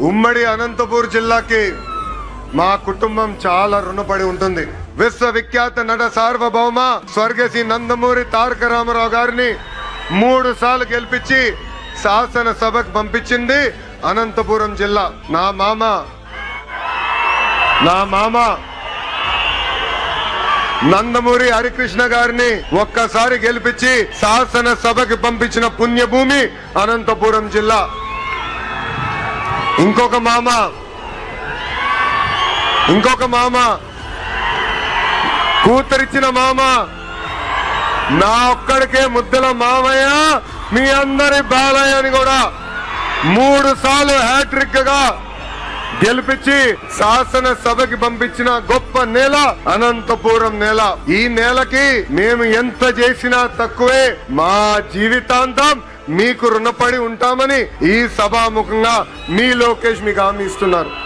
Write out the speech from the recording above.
ఉమ్మడి అనంతపూర్ జిల్లాకి మా కుటుంబం చాలా రుణపడి ఉంటుంది. విశ్వవిఖ్యాత నట సార్వభౌమ స్వర్గశ్రీ నందమూరి తారక రామారావు గారిని మూడు సార్లు గెలిపించి శాసన సభకు పంపించింది అనంతపురం జిల్లా. నా మామ. నా మామ. నందమూరి హరికృష్ణ గారిని ఒక్కసారి గెలిపించి శాసనసభకి పంపించిన పుణ్యభూమి అనంతపురం జిల్లా. ఇంకొక మామ. ఇంకొక మామ. కూతురిచ్చిన మామ. నా ఒక్కడికే ముద్దల మామయ్య మీ అందరి బాలయ్య అని కూడా మూడు సార్లు హ్యాట్రిక్గా గెలిపించి శాసన సభకి పంపించిన గొప్ప నేల అనంతపురం నేల. ఈ నేలకి మేము ఎంత చేసినా తక్కువే మా జీవితాంతం. మీకు రుణపడి ఉంటామని ఈ సభాముఖంగా మీ లోకేష్ మీకు హామీ ఇస్తున్నారు.